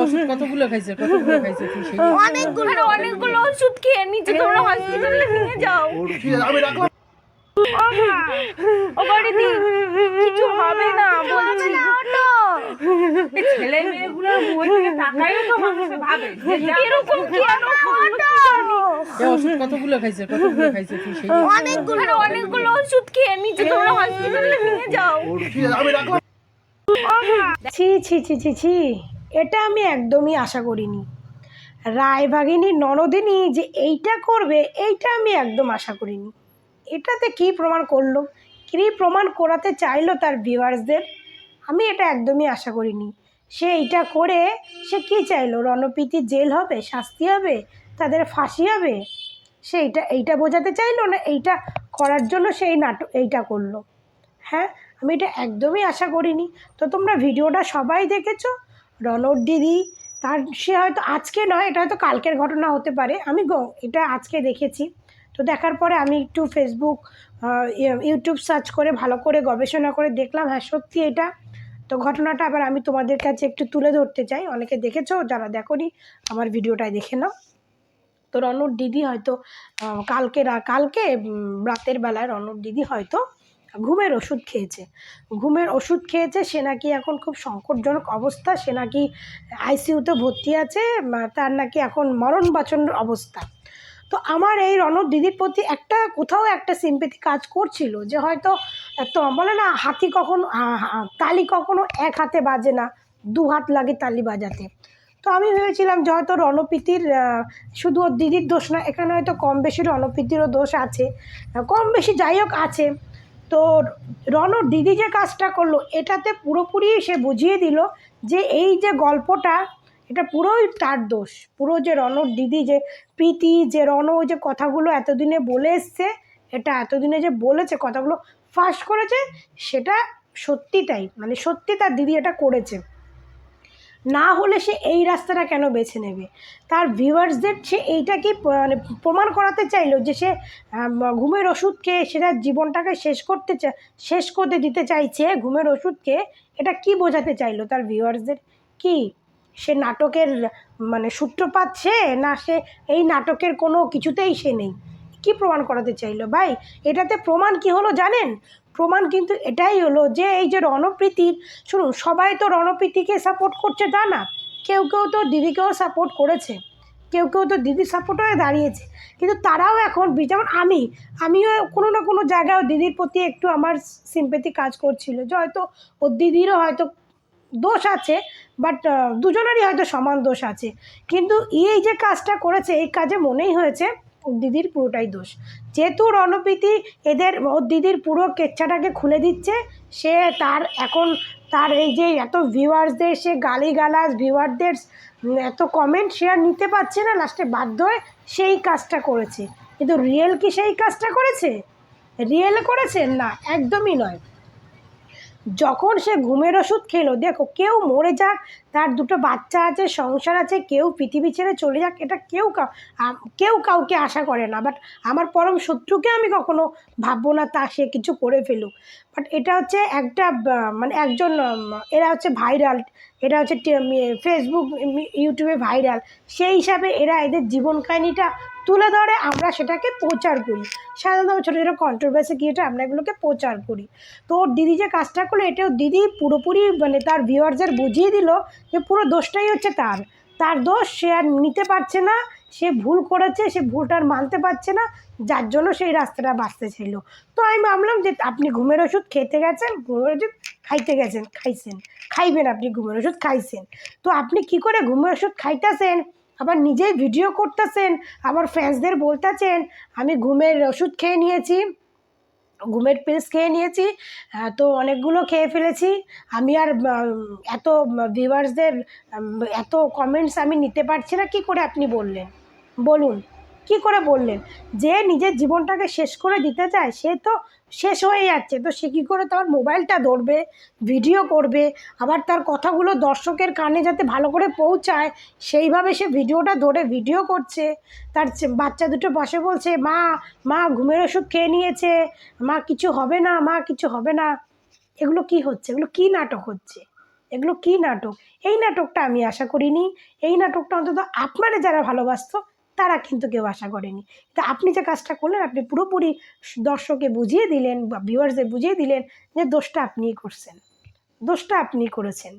ওষুধ কতগুলো খাইছে? কতগুলো খাইছে অনেকগুলো অনেকগুলো ওষুধ খেয়ে নিচ্ছে তোমরা হসপিটালে নিয়ে যাও। ও বাড়িতে কিছু হবে না বলছি। এই ছেলে মেয়েগুলোর তাকাইও তো মানুষে ভাবে। এরকম কেন ওষুধ কতগুলো খাইছে? কতগুলো খাইছে অনেকগুলো অনেকগুলো ওষুধ খেয়ে নিচ্ছে তোমরা হসপিটালে নিয়ে যাও। আমি রাখলাম। ছি ছি ছি ছি ছি। এটা আমি একদমই আশা করিনি। রায়বাগিনী ননদিনী যে এইটা করবে, এইটা আমি একদম আশা করিনি। এটাতে কি প্রমাণ করল? কী প্রমাণ করাতে চাইলো তার ভিউয়ার্সদের আমি এটা একদমই আশা করিনি। সে এইটা করে, সে কি চাইলো? রণপ্রীতি জেল হবে, শাস্তি হবে? তাদের ফাঁসি হবে? সে এইটা এইটা বোঝাতে চাইলো না এইটা করার জন্য সেই নাটক, এইটা করল? হ্যাঁ? আমি এটা একদমই আশা করিনি। তো তোমরা ভিডিওটা সবাই দেখেছ? রনর দিদি, তার সে হয়তো আজকে নয়, এটা হয়তো কালকের ঘটনা হতে পারে। আমি গ- এটা আজকে দেখেছি। তো দেখার পরে আমি একটু ফেসবুক ইউটিউব সার্চ করে ভালো করে গবেষণা করে দেখলাম। হ্যাঁ সত্যি এটা। তো ঘটনাটা আবার আমি তোমাদের কাছে একটু তুলে ধরতে চাই। অনেকে দেখেছ, যারা দেখোনি, আমার ভিডিওটাই দেখে নাও। তো রনুর দিদি হয়তো কালকে কালকে রাতের বেলায় রনুর দিদি হয়তো ঘুমের ওষুধ খেয়েছে। ঘুমের ওষুধ খেয়েছে সে নাকি এখন খুব সংকটজনক অবস্থা সে নাকি আইসিইউতে ভর্তি আছে তার নাকি এখন মরণ বাচন অবস্থা। তো আমার এই রনর দিদির প্রতি একটা কোথাও একটা সিম্পেথি কাজ করছিল যে হয়তো তো বলে না হাতি কখনো তালি কখনো এক হাতে বাজে না দু হাত লাগে তালি বাজাতে। তো আমি ভেবেছিলাম যে হয়তো রণপ্রীতির আহ, শুধু ওর দিদির দোষ না এখানে হয়তো কম বেশি রণপ্রীতিরও দোষ আছে। কম বেশি যাই হোক আছে। তো রণর দিদি যে কাজটা করল, এটাতে পুরোপুরি সে বুঝিয়ে দিল যে এই যে গল্পটা, এটা পুরোই তার দোষ। পুরো যে রণর দিদি যে প্রীতি, যে রণ যে কথাগুলো এতদিনে বলে এসছে, এটা এতদিনে যে বলেছে, কথাগুলো ফাঁস করেছে, সেটা সত্যিটাই মানে সত্যি তার দিদি এটা করেছে। না হলে সে এই রাস্তাটা কেন বেছে নেবে? তার ভিউয়ার্সদের সে এইটা কি মানে প্রমাণ করাতে চাইলো যে সে ঘুমের ওষুধ খেয়ে সেটা জীবনটাকে শেষ করতে চা, শেষ করতে দিতে চাইছে ঘুমের ওষুধকে। এটা কি বোঝাতে চাইলো তার ভিউয়ার্সদের? কি? সে নাটকের মানে সূত্রপাত সে না সে এই নাটকের কোনো কিছুতেই সে নেই? কি প্রমাণ করাতে চাইলো? ভাই, এটাতে প্রমাণ কি হলো জানেন? প্রমাণ কিন্তু এটাই হলো যে এই যে রণপ্রীতির শুনুন, সবাই তো রণপ্রীতিকে সাপোর্ট করছে, তা না? কেউ কেউ তো দিদিকেও সাপোর্ট করেছে, কেউ কেউ তো দিদির সাপোর্ট হয়ে দাঁড়িয়েছে, কিন্তু তারাও এখন যেমন আমি, আমিও কোনো না কোনো জায়গায় দিদির প্রতি একটু আমার সিম্পেথি কাজ করছিল, যে হয়তো ওর দিদিরও হয়তো দোষ আছে বাট দুজনেরই হয়তো সমান দোষ আছে, কিন্তু এই যে কাজটা করেছে, এই কাজে মনেই হয়েছে দিদির পুরোটাই দোষ। যেহেতু রণপ্রীতি এদের, ওর দিদির পুরো কেচ্ছাটাকে খুলে দিচ্ছে, সে তার এখন তার এই যে এত ভিউয়ার্সদের সে গালিগালাজ ভিউয়ারদের এত কমেন্ট সে আর নিতে পারছে না লাস্টে বাধ্য হয়ে সেই কাজটা করেছে। কিন্তু রিয়েল কি সেই কাজটা করেছে? রিয়েল করেছে? না, একদমই নয়। যখন সে ঘুমের ওষুধ খেলো, দেখো কেউ মরে যাক, তার দুটো বাচ্চা আছে, সংসার আছে, কেউ পৃথিবী ছেড়ে চলে যাক, এটা কেউ কাউ- কেউ কাউকে আশা করে না। বাট আমার পরম শত্রুকে আমি কখনো ভাববো না, তা সে কিছু করে ফেলুক। বাট এটা হচ্ছে একটা মানে একজন এরা হচ্ছে ভাইরাল এটা হচ্ছে ফেসবুক ইউটিউবে ভাইরাল সেই হিসাবে এরা এদের জীবন কাহিনিটা তুলে ধরে, আমরা সেটাকে প্রচার করি। সাধারণত ছোটো ছোটো কন্ট্রোভার্সি গিয়ে আমরা এগুলোকে প্রচার করি। তো দিদি যে কাজটা করল এটাও দিদি পুরোপুরি মানে তার ভিউয়ার্সদের বুঝিয়ে দিল যে পুরো দোষটাই হচ্ছে তার। তার দোষ সে আর নিতে পারছে না, সে ভুল করেছে, সে ভুলটা আর মানতে পারছে না, যার জন্য সেই রাস্তাটা বাঁচতে ছিল তো আমি ভাবলাম যে আপনি ঘুমের ওষুধ খেতে গেছেন, ঘুমের ওষুধ খাইতে গেছেন, খাইছেন, খাইবেন আপনি, ঘুমের ওষুধ খাইছেন। তো আপনি কি করে ঘুমের ওষুধ খাইতেছেন? আবার নিজেই ভিডিও করতেছেন, আবার ফ্যান্সদের বলতেছেন, আমি ঘুমের ওষুধ খেয়ে নিয়েছি, ঘুমের পিলস খেয়ে নিয়েছি তো অনেকগুলো খেয়ে ফেলেছি, আমি আর এত ভিউয়ার্সদের এত কমেন্টস আমি নিতে পারছি না, কি করে আপনি বললেন? বলুন। কি করে বললেন? যে নিজের জীবনটাকে শেষ করে দিতে চায়, সে তো শেষ হয়ে যাচ্ছে। তো সে কী করে তার মোবাইলটা ধরবে, ভিডিও করবে, আবার তার কথাগুলো দর্শকের কানে যাতে ভালো করে পৌঁছায়, সেইভাবে সে ভিডিওটা ধরে ভিডিও করছে। তার বাচ্চা দুটো বসে বলছে, মা মা, ঘুমের ওষুধ খেয়ে নিয়েছে। মা, কিছু হবে না, মা, কিছু হবে না। এগুলো কি হচ্ছে? এগুলো কি নাটক হচ্ছে? এগুলো কি নাটক? এই নাটকটা আমি আশা করিনি। এই নাটকটা অন্তত আপনারা যারা ভালোবাসতো তারা কিন্তু কেউ আশা করেনি। তা আপনি যে কাজটা করলেন, আপনি পুরোপুরি দর্শককে বুঝিয়ে দিলেন বা ভিউয়ার্সদের বুঝিয়ে দিলেন যে দোষটা আপনিই করছেন। দোষটা আপনি করেছেন।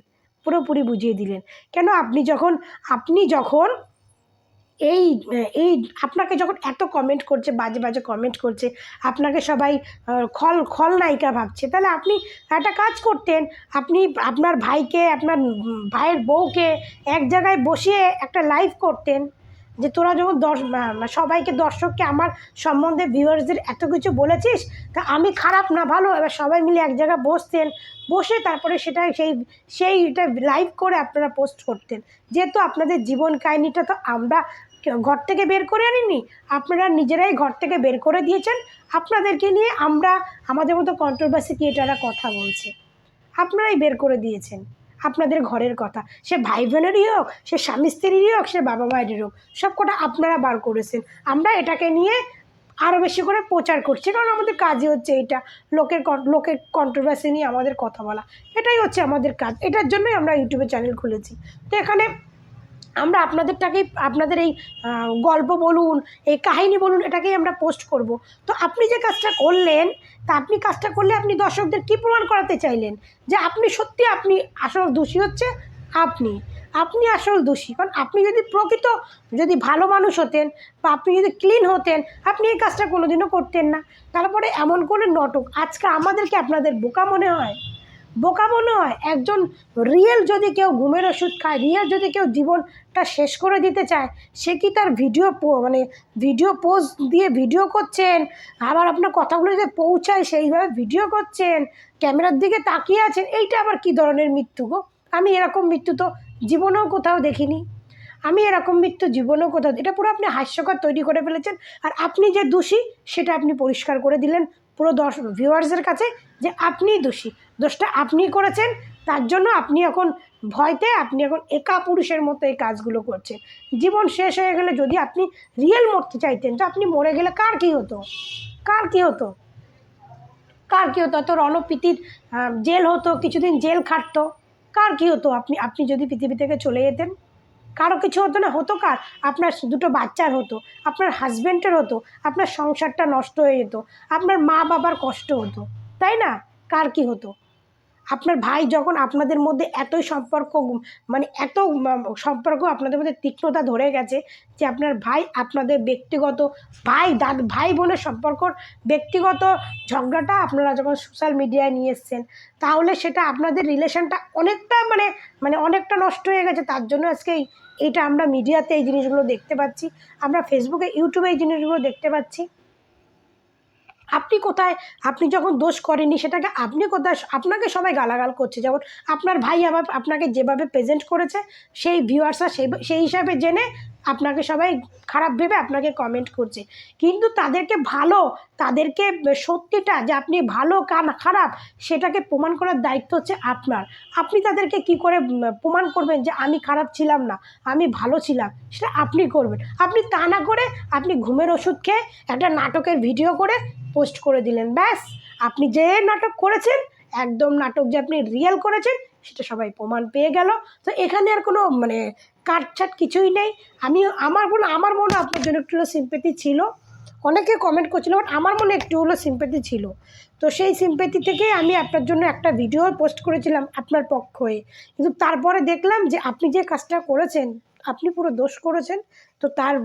পুরোপুরি বুঝিয়ে দিলেন। কেন আপনি যখন আপনি যখন এই এই আপনাকে যখন এত কমেন্ট করছে, বাজে বাজে কমেন্ট করছে, আপনাকে সবাই খল খলনায়িকা ভাবছে, তাহলে আপনি একটা কাজ করতেন, আপনি আপনার ভাইকে, আপনার ভাইয়ের বউকে এক জায়গায় বসিয়ে একটা লাইভ করতেন। যে তোরা যখন দর্শ সবাইকে দর্শককে আমার সম্বন্ধে ভিউয়ার্সদের এত কিছু বলেছিস, তা আমি খারাপ না, ভালো। এবার সবাই মিলে এক জায়গায় বসতেন, বসে তারপরে সেটা সেই, সেইটা লাইভ করে আপনারা পোস্ট করতেন। যেহেতু আপনাদের জীবন কাহিনিটা তো আমরা ঘর থেকে বের করে আনিনি, আপনারা নিজেরাই ঘর থেকে বের করে দিয়েছেন। আপনাদেরকে নিয়ে আমরা আমাদের মতো কন্ট্রোভার্সি ক্রিয়েটাররা কথা বলছে। আপনারাই বের করে দিয়েছেন। আপনাদের ঘরের কথা। সে ভাই বোনেরই হোক, সে স্বামী স্ত্রীরই হোক, সে বাবা মায়েরই হোক, সব কটা আপনারা বার করেছেন। আমরা এটাকে নিয়ে আরও বেশি করে প্রচার করছি, কারণ আমাদের কাজই হচ্ছে এটা। লোকের লোকের কন্ট্রোভার্সি নিয়ে আমাদের কথা বলা। এটাই হচ্ছে আমাদের কাজ। এটার জন্যই আমরা ইউটিউবে চ্যানেল খুলেছি। তো এখানে আমরা আপনাদেরটাকেই আপনাদের এই গল্প বলুন, এই কাহিনী বলুন, এটাকেই আমরা পোস্ট করব। তো আপনি যে কাজটা করলেন, তা আপনি কাজটা করলে আপনি দর্শকদের কী প্রমাণ করাতে চাইলেন? যে আপনি সত্যি আপনি আসল দোষী হচ্ছে আপনি। আপনি আসল দোষী। কারণ আপনি যদি প্রকৃত যদি ভালো মানুষ হতেন বা আপনি যদি ক্লিন হতেন, আপনি এই কাজটা কোনোদিনও করতেন না। তারপরে এমন করে নাটক আজকে আমাদেরকে আপনাদের বোকা মনে হয়? বোকা মনে হয় একজন রিয়েল যদি কেউ ঘুমের ওষুধ খায় রিয়েল যদি কেউ জীবনটা শেষ করে দিতে চায়, সে কি তার ভিডিও মানে ভিডিও পোস্ট দিয়ে ভিডিও করছেন? আবার আপনার কথাগুলো যে পৌঁছায় সেইভাবে ভিডিও করছেন ক্যামেরার দিকে তাকিয়ে আছেন, এইটা আবার কি ধরনের মৃত্যু গো? আমি এরকম মৃত্যু তো জীবনেও কোথাও দেখিনি। আমি এরকম মৃত্যু জীবনেও কোথাও এটা পুরো আপনি হাস্যকর তৈরি করে ফেলেছেন, আর আপনি যে দোষী, সেটা আপনি পরিষ্কার করে দিলেন পুরো দশ ভিউয়ার্সের কাছে যে আপনিই দোষী। দোষটা আপনিই করেছেন তার জন্য আপনি এখন ভয়তে আপনি এখন একা পুরুষের মতো এই কাজগুলো করছেন। জীবন শেষ হয়ে গেলে যদি আপনি রিয়েল মরতে চাইতেন তো আপনি মরে গেলে কার কী হতো? কার কী হতো? কার কী হতো? তো রণপ্রীতির আহ, জেল হতো কিছুদিন জেল খাটতো কার কী হতো? আপনি আপনি যদি পৃথিবী থেকে চলে যেতেন কারও কিছু হতো না? হতো কার? আপনার দুটো বাচ্চার হতো আপনার হাজব্যান্ডের হতো আপনার সংসারটা নষ্ট হয়ে যেত আপনার মা বাবার কষ্ট হতো তাই না? কার কি হতো? আপনার ভাই যখন আপনাদের মধ্যে এতই সম্পর্ক মানে এত, সম্পর্ক আপনাদের মধ্যে তীক্ষ্ণতা ধরে গেছে যে আপনার ভাই আপনাদের ব্যক্তিগত, ভাই দাদ, ভাই বোনের সম্পর্কর ব্যক্তিগত ঝগড়াটা আপনারা যখন সোশ্যাল মিডিয়ায় নিয়ে এসছেন, তাহলে সেটা আপনাদের রিলেশনটা অনেকটা মানে মানে অনেকটা নষ্ট হয়ে গেছে। তার জন্য আজকে এই- এইটা আমরা মিডিয়াতে এই জিনিসগুলো দেখতে পাচ্ছি, আমরা ফেসবুকে ইউটিউবে এই জিনিসগুলো দেখতে পাচ্ছি। আপনি কোথায়? আপনি যখন দোষ করেননি সেটাকে আপনি কোথায়? আপনাকে সবাই গালাগাল করছে। যেমন আপনার ভাই আবার আপনাকে যেভাবে প্রেজেন্ট করেছে, সেই ভিউয়ার্সরা সেই সেই হিসাবে জেনে আপনাকে সবাই খারাপ ভেবে আপনাকে কমেন্ট করছে। কিন্তু তাদেরকে ভালো, তাদেরকে সত্যিটা যে আপনি ভালো কান খারাপ, সেটাকে প্রমাণ করার দায়িত্ব হচ্ছে আপনার। আপনি তাদেরকে কি করে প্রমাণ করবেন যে আমি খারাপ ছিলাম না, আমি ভালো ছিলাম? সেটা আপনি করবেন। আপনি তা না করে আপনি ঘুমের ওষুধ খেয়ে একটা নাটকের ভিডিও করে পোস্ট করে দিলেন। ব্যাস, আপনি যে নাটক করেছেন, একদম নাটক যে আপনি রিয়েল করেছেন, সেটা সবাই প্রমাণ পেয়ে গেল। তো এখানে আর কোনো মানে কাটছাট কিছুই নেই। আমি, আমার মনে আমার মনে আপনার জন্য একটু হলো সিম্পেথি ছিল। অনেকে কমেন্ট করছিল বাট আমার মনে একটু হলো সিম্পেথি ছিল। তো সেই সিম্পেথি থেকেই আমি আপনার জন্য একটা ভিডিও পোস্ট করেছিলাম আপনার পক্ষ। হয়ে কিন্তু তারপরে দেখলাম যে আপনি যে কাজটা করেছেন, আপনি পুরো দোষ করেছেন। তো তার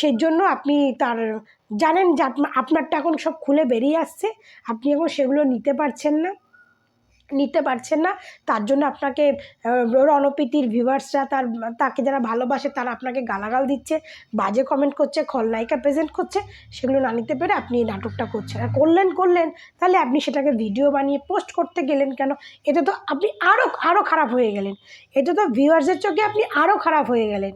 সেই জন্য আপনি তার জানেন যে আপনা- আপনারটা এখন সব খুলে বেরিয়ে আসছে। আপনি এখন সেগুলো নিতে পারছেন না। নিতে পারছেন না। তার জন্য আপনাকে আহ, রণপ্রীতির ভিউয়ার্সরা তার তাকে যারা ভালোবাসে তারা আপনাকে গালাগাল দিচ্ছে বাজে কমেন্ট করছে খলনায়িকা প্রেজেন্ট করছে সেগুলো না নিতে পেরে আপনি এই নাটকটা করছেন। আর করলেন করলেন তাহলে আপনি সেটাকে ভিডিও বানিয়ে পোস্ট করতে গেলেন কেন? এটা তো আপনি আরও আরও খারাপ হয়ে গেলেন। এতে তো ভিউয়ার্সের চোখে আপনি আরও খারাপ হয়ে গেলেন।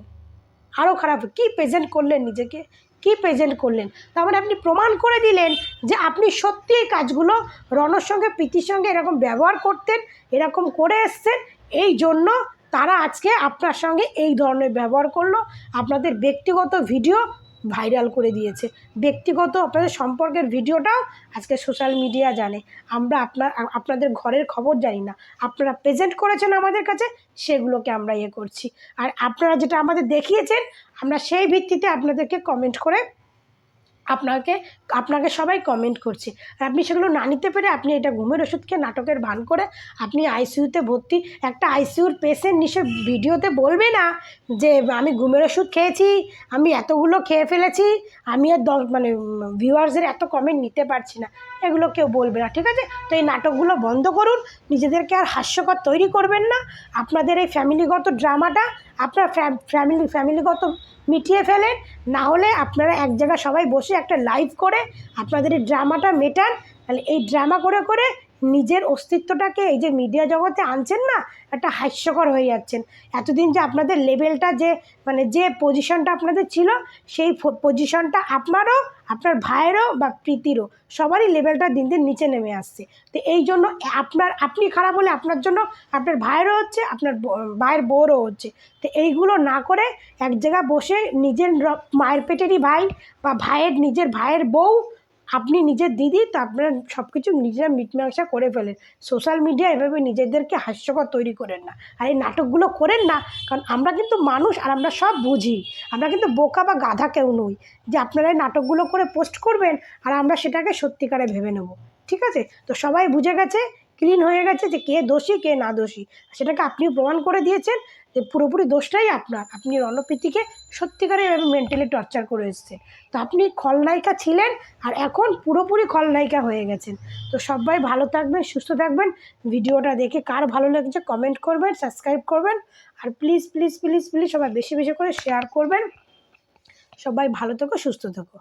আরও খারাপ কী প্রেজেন্ট করলেন নিজেকে? কী প্রেজেন্ট করলেন? তার মানে আপনি প্রমাণ করে দিলেন যে আপনি সত্যি এই কাজগুলো রণর সঙ্গে, প্রীতির সঙ্গে এরকম ব্যবহার করতেন, এরকম করে এসছেন, এই জন্য তারা আজকে আপনার সঙ্গে এই ধরনের ব্যবহার করল। আপনাদের ব্যক্তিগত ভিডিও ভাইরাল করে দিয়েছে। ব্যক্তিগত আপনাদের সম্পর্কের ভিডিওটাও আজকে সোশ্যাল মিডিয়া জানে। আমরা আপনার, আপনাদের ঘরের খবর জানি না। আপনারা প্রেজেন্ট করেছেন আমাদের কাছে, সেগুলোকে আমরা ইয়ে করছি। আর আপনারা যেটা আমাদের দেখিয়েছেন, আমরা সেই ভিত্তিতে আপনাদেরকে কমেন্ট করে আপনাকে আপনাকে সবাই কমেন্ট করছে। আর আপনি সেগুলো না নিতে পেরে আপনি এটা ঘুমের ওষুধকে নাটকের ভান করে আপনি আইসিইউতে ভর্তি। একটা আইসিইউর পেশেন্ট নিশ্চয় ভিডিওতে বলবে না যে, আমি ঘুমের ওষুধ খেয়েছি, আমি এতগুলো খেয়ে ফেলেছি, আমি আর দশ মানে ভিউয়ার্সের এত কমেন্ট নিতে পারছি না। এগুলো কেউ বলবে না, ঠিক আছে? তো এই নাটকগুলো বন্ধ করুন, নিজেদেরকে আর হাস্যকর তৈরি করবেন না। আপনাদের এই ফ্যামিলিগত ড্রামাটা আপনার ফ্যামিলি, ফ্যামিলিগত মিটিয়ে ফেলেন, না হলে আপনারা এক জায়গায় সবাই বসে একটা লাইভ করে আপনাদের এই ড্রামাটা মেটান। তাহলে এই ড্রামা করে করে নিজের অস্তিত্বটাকে এই যে মিডিয়া জগতে আনছেন না, একটা হাস্যকর হয়ে যাচ্ছেন। এতদিন যে আপনাদের লেভেলটা যে মানে যে পজিশনটা আপনাদের ছিল, সেই পজিশনটা আপনারও, আপনার ভাইয়েরও বা প্রীতিরও, সবারই লেভেলটা দিন দিন নিচে নেমে আসছে। তো এই জন্য আপনার, আপনি খারাপ হলে আপনার জন্য আপনার ভাইয়েরও হচ্ছে, আপনার ভাইয়ের বউরও হচ্ছে। তো এইগুলো না করে এক জায়গায় বসে নিজের মায়ের পেটেরই ভাই বা ভাইয়ের, নিজের ভাইয়ের বউ আপনি নিজের দিদি, তো আপনারা সব কিছু নিজেরা মিটমাংসা করে ফেলেন। সোশ্যাল মিডিয়া এভাবে নিজেদেরকে হাস্যকর তৈরি করেন না। আর এই নাটকগুলো করেন না, কারণ আমরা কিন্তু মানুষ আর আমরা সব বুঝি। আমরা কিন্তু বোকা বা গাধা কেউ নই। যে আপনারা এই নাটকগুলো করে পোস্ট করবেন আর আমরা সেটাকে সত্যিকারে ভেবে নেব। ঠিক আছে? তো সবাই বুঝে গেছে ক্লিন হয়ে গেছে যে কে দোষী, কে না দোষী। সেটাকে আপনিও প্রমাণ করে দিয়েছেন। যে পুরোপুরি দোষটাই আপনার। আপনি রণপ্রীতিকে সত্যিকারে এভাবে মেন্টালি টর্চার করে এসেছেন তো আপনি খলনায়িকা ছিলেন আর এখন পুরোপুরি খলনায়িকা হয়ে গেছেন। তো সবাই ভালো থাকবেন, সুস্থ থাকবেন। ভিডিওটা দেখে কার ভালো লেগেছে কমেন্ট করবেন সাবস্ক্রাইব করবেন। আর প্লিজ প্লিজ প্লিজ প্লিজ সবাই বেশি বেশি করে শেয়ার করবেন। সবাই ভালো থেকো, সুস্থ থেকো।